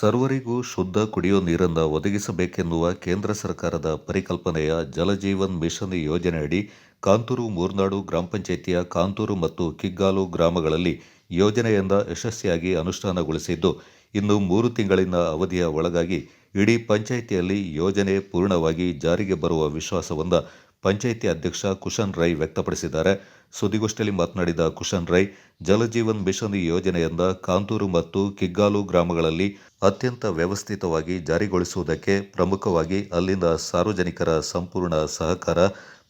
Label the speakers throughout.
Speaker 1: ಸರ್ವರಿಗೂ ಶುದ್ಧ ಕುಡಿಯುವ ನೀರನ್ನು ಒದಗಿಸಬೇಕೆನ್ನುವ ಕೇಂದ್ರ ಸರ್ಕಾರದ ಪರಿಕಲ್ಪನೆಯ ಜಲಜೀವನ್ ಮಿಷನ್ ಯೋಜನೆಯಡಿ ಕಾಂತೂರು, ಮೂರ್ನಾಡು ಗ್ರಾಮ ಪಂಚಾಯಿತಿಯ ಕಾಂತೂರು ಮತ್ತು ಕಿಗ್ಗಾಲು ಗ್ರಾಮಗಳಲ್ಲಿ ಯೋಜನೆಯಿಂದ ಯಶಸ್ವಿಯಾಗಿ ಅನುಷ್ಠಾನಗೊಳಿಸಿದ್ದು, ಇನ್ನು ಮೂರು ತಿಂಗಳಿನ ಅವಧಿಯ ಒಳಗಾಗಿ ಇಡೀ ಪಂಚಾಯಿತಿಯಲ್ಲಿ ಯೋಜನೆ ಪೂರ್ಣವಾಗಿ ಜಾರಿಗೆ ಬರುವ ವಿಶ್ವಾಸವನ್ನು ಪಂಚಾಯಿತಿ ಅಧ್ಯಕ್ಷ ಕುಶನ್ ರೈ ವ್ಯಕ್ತಪಡಿಸಿದ್ದಾರೆ. ಸುದ್ದಿಗೋಷ್ಠಿಯಲ್ಲಿ ಮಾತನಾಡಿದ ಕುಶನ್ ರೈ ಜಲಜೀವನ್ ಮಿಷನ್ ಯೋಜನೆಯಿಂದ ಕಾಂತೂರು ಮತ್ತು ಕಿಗ್ಗಾಲು ಗ್ರಾಮಗಳಲ್ಲಿ ಅತ್ಯಂತ ವ್ಯವಸ್ಥಿತವಾಗಿ ಜಾರಿಗೊಳಿಸುವುದಕ್ಕೆ ಪ್ರಮುಖವಾಗಿ ಅಲ್ಲಿನ ಸಾರ್ವಜನಿಕರ ಸಂಪೂರ್ಣ ಸಹಕಾರ,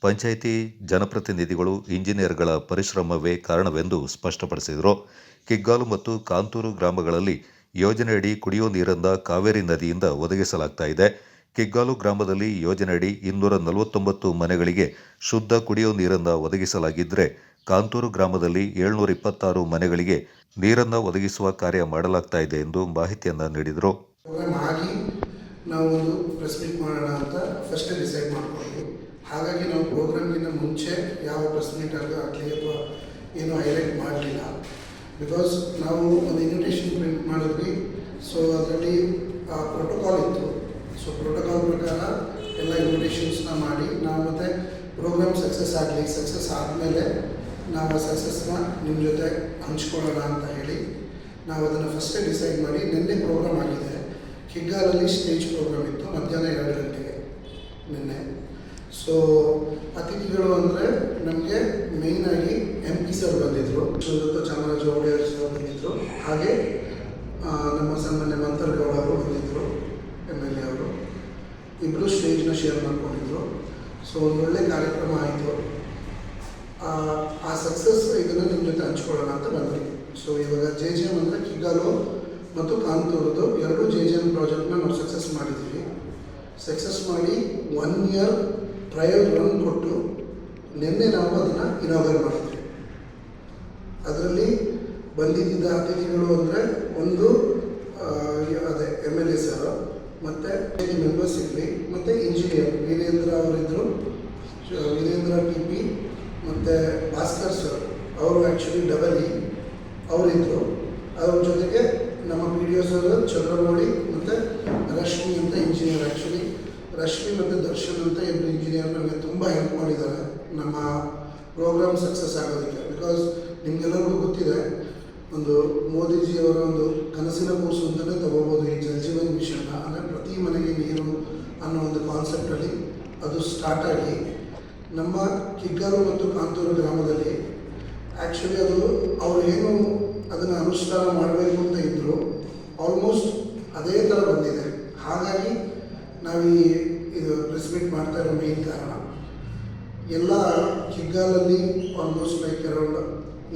Speaker 1: ಪಂಚಾಯಿತಿ ಜನಪ್ರತಿನಿಧಿಗಳು, ಇಂಜಿನಿಯರ್ಗಳ ಪರಿಶ್ರಮವೇ ಕಾರಣವೆಂದು ಸ್ಪಷ್ಟಪಡಿಸಿದರು. ಕಿಗ್ಗಾಲು ಮತ್ತು ಕಾಂತೂರು ಗ್ರಾಮಗಳಲ್ಲಿ ಯೋಜನೆಯಡಿ ಕುಡಿಯುವ ನೀರನ್ನು ಕಾವೇರಿ ನದಿಯಿಂದ ಒದಗಿಸಲಾಗ್ತಾ ಇದೆ. ಕಿಗ್ಗಾಲು ಗ್ರಾಮದಲ್ಲಿ ಯೋಜನೆಯಡಿ ಇನ್ನೂರ ನಲವತ್ತೊಂಬತ್ತು ಮನೆಗಳಿಗೆ ಶುದ್ಧ ಕುಡಿಯುವ ನೀರನ್ನು ಒದಗಿಸಲಾಗಿದ್ದರೆ ಕಾಂತೂರು ಗ್ರಾಮದಲ್ಲಿ ಏಳ್ನೂರ ಇಪ್ಪತ್ತಾರು ಮನೆಗಳಿಗೆ ನೀರನ್ನು ಒದಗಿಸುವ ಕಾರ್ಯ ಮಾಡಲಾಗ್ತಾ ಇದೆ ಎಂದು ಮಾಹಿತಿಯನ್ನು ನೀಡಿದರು.
Speaker 2: ಹಾಗಾಗಿ ನಾವು ಪ್ರೋಗ್ರಾಮ್ಗಿಂತ ಮುಂಚೆ ಯಾವ ಪ್ರೆಸ್ ಮೀಟ್ ಆಗಲಿ ಅಥವಾ ಏನು ಹೈಲೈಟ್ ಮಾಡಲಿಲ್ಲ. ಬಿಕಾಸ್ ನಾವು ಒಂದು ಇನ್ವಿಟೇಷನ್ ಪ್ರಿಂಟ್ ಮಾಡಿದ್ವಿ. ಸೊ ಅದರಲ್ಲಿ ಪ್ರೋಟೋಕಾಲ್ ಇತ್ತು. ಸೊ ಪ್ರೋಟೋಕಾಲ್ ಪ್ರಕಾರ ಎಲ್ಲ ಇನ್ವಿಟೇಷನ್ಸ್ನ ಮಾಡಿ, ನಾವು ಮತ್ತೆ ಪ್ರೋಗ್ರಾಮ್ ಸಕ್ಸಸ್ ಆಗಲಿ ಸಕ್ಸಸ್ ಆದಮೇಲೆ ನಾವು ಆ ಸಕ್ಸಸ್ನ ನಿಮ್ಮ ಜೊತೆ ಹಂಚ್ಕೊಳ್ಳೋಣ ಅಂತ ಹೇಳಿ ನಾವು ಅದನ್ನು ಫಸ್ಟೇ ಡಿಸೈಡ್ ಮಾಡಿ ನಿನ್ನೆ ಪ್ರೋಗ್ರಾಮ್ ಆಗಿದೆ. ಕಿಗ್ಗಾಲಲ್ಲಿ ಸ್ಟೇಜ್ ಪ್ರೋಗ್ರಾಮ್ ಇತ್ತು, ಮಧ್ಯಾಹ್ನ ಎರಡು ಗಂಟೆಗೆ ನಿನ್ನೆ. ಸೊ ಅತಿಥಿಗಳು ಅಂದರೆ ನಮಗೆ ಮೇಯ್ನಾಗಿ ಎಂ ಪಿ ಸರ್ ಬಂದಿದ್ದರು ಚಂದ್ರಪ್ಪ ಚಾಮರಾಜ ಒಡೆಯರ್ ಸರ್ ಬಂದಿದ್ದರು ಹಾಗೆ ನಮ್ಮ ಸನ್ಮಾನ್ಯ ಮಂತರ್ಗೌಡ ಅವರು ಬಂದಿದ್ದರು ಎಂ ಎಲ್ ಎ ಅವರು ಇಬ್ಬರು ಸ್ಟೇಜ್ನ ಶೇರ್ ಮಾಡ್ಕೊಂಡಿದ್ರು. ಸೊ ಒಂದು ಒಳ್ಳೆ ಕಾರ್ಯಕ್ರಮ ಆಯಿತು. ಆ ಸಕ್ಸಸ್ ಇದನ್ನು ನಿಮ್ಮ ಜೊತೆ ಹಂಚ್ಕೊಳ್ಳೋಣ ಅಂತ ಬಂದ್ವಿ. ಸೊ ಇವಾಗ ಜೆ ಜೆ ಎಂ ಅಂದರೆ ಕಿಗ್ಗಾಲು ಮತ್ತು ಕಾಂತೂರದು ಎರಡು ಜೆ ಜೆ ಎಂ ಪ್ರಾಜೆಕ್ಟ್ನ ನಾವು ಸಕ್ಸಸ್ ಮಾಡಿದ್ವಿ. ಸಕ್ಸಸ್ ಮಾಡಿ ಒನ್ ಇಯರ್ ಟ್ರಯಲ್ ರನ್ ಕೊಟ್ಟು ನಿನ್ನೆ ನಾವು ಅದನ್ನು ಇನಾಗರ್ ಮಾಡಿದ್ವಿ. ಅದರಲ್ಲಿ ಬಂದಿದ್ದ ಅತಿಥಿಗಳು ಅಂದರೆ ಒಂದು ಅದೇ ಎಂ ಎಲ್ ಎ ಸರ್ ಮತ್ತು ಮೆಂಬರ್ಸ್ ಇರಲಿ, ಮತ್ತು ಇಂಜಿನಿಯರ್ ವೀರೇಂದ್ರ ಅವರಿದ್ದರು ವೀರೇಂದ್ರ ಟಿ ಪಿ ಮತ್ತು ಭಾಸ್ಕರ್ ಸರ್ ಅವರು ಆ್ಯಕ್ಚುಲಿ ಡಬಲ್ ಇ ಅವರಿದ್ದರು ಅವ್ರ ಜೊತೆಗೆ ನಮ್ಮ P D O sir Chandramouli ಮತ್ತು ರಶ್ಮಿ ಅಂತ ಇಂಜಿನಿಯರ್ ಆ್ಯಕ್ಚುಲಿ ರಶ್ಮಿ ಮತ್ತು ದರ್ಶನ್ ಅಂತ ಇಬ್ಬರು ಇಂಜಿನಿಯರ್ ನಮಗೆ ತುಂಬ ಹೆಲ್ಪ್ ಮಾಡಿದ್ದಾರೆ. ನಮ್ಮ ಪ್ರೋಗ್ರಾಮ್ ಸಕ್ಸಸ್ ಆಗೋದಕ್ಕೆ. ಬಿಕಾಸ್ ನಿಮಗೆಲ್ಲರಿಗೂ ಗೊತ್ತಿದೆ ಒಂದು ಮೋದಿಜಿಯವರ ಒಂದು ಕನಸಿನ ಕೂಸು ಅಂತಲೇ ತಗೋಬೋದು ಈ ಜಲಜೀವನ್ ಮಿಷನ್. ಅಂದರೆ ಪ್ರತಿ ಮನೆಗೆ ನೀರು ಅನ್ನೋ ಒಂದು ಕಾನ್ಸೆಪ್ಟಲ್ಲಿ ಅದು ಸ್ಟಾರ್ಟ್ ಆಗಿ ನಮ್ಮ ಕಿಗ್ಗಾರು ಮತ್ತು ಕಾಂತೂರು ಗ್ರಾಮದಲ್ಲಿ ಆ್ಯಕ್ಚುಲಿ ಅದು ಅವರು ಏನು ಅದನ್ನು ಅನುಷ್ಠಾನ ಮಾಡಬೇಕು ಅಂತ ಇದ್ದರು ಆಲ್ಮೋಸ್ಟ್ ಅದೇ ಥರ ಬಂದಿದೆ. ಹಾಗಾಗಿ ನಾವು ಈ ಇದು ಪ್ರೆಸ್ಮೀಟ್ ಮಾಡ್ತಾ ಇರೋ ಮೇನ್ ಕಾರಣ. ಎಲ್ಲ ಕಿಗ್ಗಾಲಲ್ಲಿ ಆಲ್ಮೋಸ್ಟ್ ಲೈಕ್ ಅರೌಂಡ್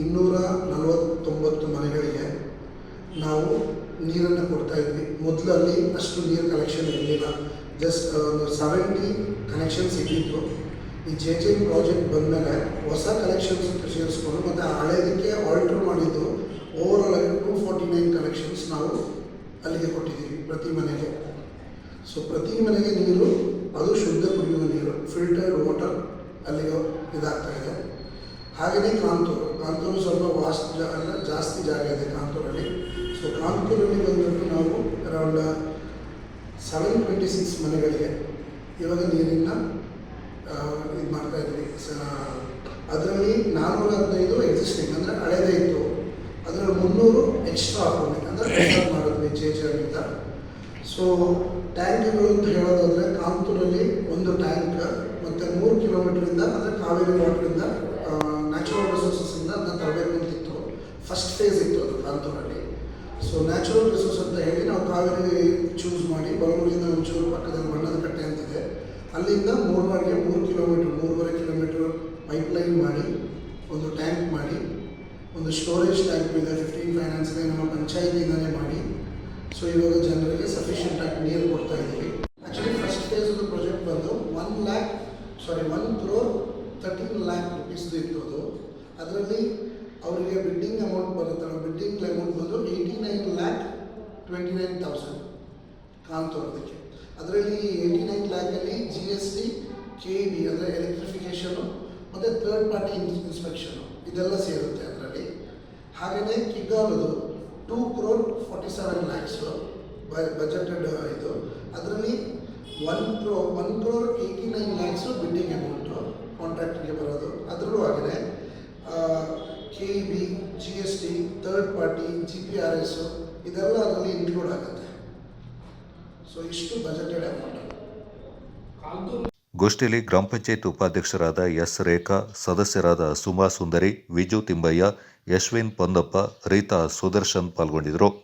Speaker 2: ಇನ್ನೂರ ನಲವತ್ತೊಂಬತ್ತು ಮನೆಗಳಿಗೆ ನಾವು ನೀರನ್ನು ಕೊಡ್ತಾ ಇದ್ವಿ. ಮೊದಲಲ್ಲಿ ಅಷ್ಟು ನೀರು ಕಲೆಕ್ಷನ್ ಇರಲಿಲ್ಲ. ಜಸ್ಟ್ ಒಂದು ಸೆವೆಂಟಿ ಕನೆಕ್ಷನ್ಸ್ ಇದ್ದಿತ್ತು. ಈ ಜೆ ಜೆ ಪ್ರಾಜೆಕ್ಟ್ ಬಂದಮೇಲೆ ಹೊಸ ಕಲೆಕ್ಷನ್ಸ್ ಸೇರಿಸ್ಕೊಂಡು ಮತ್ತು ಹಳೇದಕ್ಕೆ ಆಲ್ಟ್ರ್ ಮಾಡಿದ್ದು ಓವರಾಲ್ ಆಗಿ ಟೂ ಫಾರ್ಟಿ ನೈನ್ ಕನೆಕ್ಷನ್ಸ್ ನಾವು ಅಲ್ಲಿಗೆ ಕೊಟ್ಟಿದ್ದೀವಿ ಪ್ರತಿ ಮನೆಗೆ. ಸೊ ಪ್ರತಿ ಮನೆಗೆ ನೀರು, ಅದು ಶುದ್ಧ ಕುಡಿಯುವ ನೀರು ಫಿಲ್ಟರ್ಡ್ ವಾಟರ್ ಅಲ್ಲಿಗೆ ಇದಾಗ್ತಾ ಇದೆ. ಹಾಗೆಯೇ ಕಾಂತೂರು ಸ್ವಲ್ಪ ವಾಸ್ಟ್ ಜಾ ಅಲ್ಲ, ಜಾಸ್ತಿ ಜಾಗ ಇದೆ ಕಾಂತೂರಲ್ಲಿ. ಸೊ ಕಾಂತೂರಲ್ಲಿ ಬಂದ್ಬಿಟ್ಟು ನಾವು ಅರೌಂಡ್ ಸೆವೆನ್ ಟ್ವೆಂಟಿ ಸಿಕ್ಸ್ ಮನೆಗಳಿಗೆ ಇವಾಗ ನೀರಿನ ಇದು ಮಾಡ್ತಾ ಇದ್ವಿ ಅದರಲ್ಲಿ ನಾನ್ನೂರ ಹದಿನೈದು ಎಕ್ಸಿಸ್ಟಿಂಗ್ ಅಂದರೆ ಹಳೇದೇ ಇತ್ತು. ಅದರಲ್ಲಿ ಮುನ್ನೂರು ಎಕ್ಸ್ಟ್ರಾ ಹಾಕೊಂಡ್ವಿ ಅಂದರೆ ಮಾಡಿದ್ವಿ ಜೆ ಸೊ ಟ್ಯಾಂಕ್ಗಳು ಅಂತ ಹೇಳೋದಾದರೆ ಕಾಂತೂರಲ್ಲಿ ಒಂದು ಟ್ಯಾಂಕ್, ಮತ್ತು ಮೂರು ಕಿಲೋಮೀಟ್ರಿಂದ ಅಂದರೆ ಕಾವೇರಿ ವಾಟ್ರಿಂದ ನ್ಯಾಚುರಲ್ ರಿಸೋರ್ಸಸ್ಸಿಂದ ಅದನ್ನ ತರಬೇಕು ಅಂತಿತ್ತು ಫಸ್ಟ್ ಫೇಸ್ ಇತ್ತು ಅದು ಕಾಂತೂರಲ್ಲಿ ಸೊ ನ್ಯಾಚುರಲ್ ರಿಸೋರ್ಸ್ ಅಂತ ಹೇಳಿ ನಾವು ಕಾವೇರಿ ಚೂಸ್ ಮಾಡಿ ಬಲಮೂರಿಂದ ಒಂಚೂರು ಪಕ್ಕದಲ್ಲಿ ಬಣ್ಣದ ಕಟ್ಟೆ ಅಂತಿದೆ. ಅಲ್ಲಿಂದ ಮೂರುವರೆಗೆ ಮೂರು ಕಿಲೋಮೀಟ್ರ್ ಮೂರುವರೆ ಕಿಲೋಮೀಟ್ರ್ ಪೈಪ್ಲೈನ್ ಮಾಡಿ, ಒಂದು ಟ್ಯಾಂಕ್ ಮಾಡಿ, ಒಂದು ಸ್ಟೋರೇಜ್ ಟ್ಯಾಂಕ್ ಇದೆ ಫಿಫ್ಟೀನ್ ಫೈನಾನ್ಸ್ಗೆ ನಮ್ಮ ಪಂಚಾಯತಿಯಿಂದಲೇ ಮಾಡಿ. ಸೊ ಇವಾಗ ಜನರಿಗೆ ಸಫಿಷಿಯೆಂಟ್ ಆಗಿ ನೀರು ಕೊಡ್ತಾ ಇದ್ದೀವಿ. ಆ್ಯಕ್ಚುಲಿ ಫಸ್ಟ್ ಫೇಸ್ ಪ್ರಾಜೆಕ್ಟ್ ಬಂದು one lakh sorry one crore ಇತ್ತು ಅದು ಅದರಲ್ಲಿ ಅವರಿಗೆ ಬಿಡ್ಡಿಂಗ್ ಅಮೌಂಟ್ ಬರುತ್ತೆ ಬಿಡ್ಡಿಂಗ್ ಅಮೌಂಟ್ ಬಂದು eighty nine lakh twenty nine thousand ಕಾಂತೋರದಕ್ಕೆ ಅದರಲ್ಲಿ eighty nine ಲ್ಯಾಕಲ್ಲಿ G S T K E B ಅಂದರೆ ಎಲೆಕ್ಟ್ರಿಫಿಕೇಷನು ಮತ್ತು ಥರ್ಡ್ ಪಾರ್ಟಿ ಇನ್ಸ್ಪೆಕ್ಷನು ಇದೆಲ್ಲ ಸೇರುತ್ತೆ ಅದರಲ್ಲಿ. ಹಾಗೆಯೇ ಕಿಗ್ಗಾಲದು two crore forty seven lakhs budgeted ಇದು. ಅದರಲ್ಲಿ one crore one crore eighty nine lakhs building amount ಕಾಂಟ್ರಾಕ್ಟ್ಗೆ ಬರೋದು. ಅದರಲ್ಲೂ ಆಗಿದೆ K B G S T third party G P R S ಇದೆಲ್ಲ ಅದರಲ್ಲಿ ಇನ್ಕ್ಲೂಡ್ ಆಗುತ್ತೆ. ಸೊ ಇಷ್ಟು ಬಜೆಟೆಡ್ ಅಮೌಂಟ್
Speaker 1: ಗೋಷ್ಠಿಯಲ್ಲಿ ಗ್ರಾಮ ಪಂಚಾಯತ್ ಉಪಾಧ್ಯಕ್ಷರಾದ ಎಸ್ ರೇಖಾ, ಸದಸ್ಯರಾದ ಸುಮಾ ಸುಂದರಿ, ವಿಜು ತಿಂಬಯ್ಯ, ಯಶ್ವಿನ್ ಪೊಂದಪ್ಪ ರೀತಾ ಸುದರ್ಶನ್ ಪಾಲ್ಗೊಂಡಿದ್ದರು.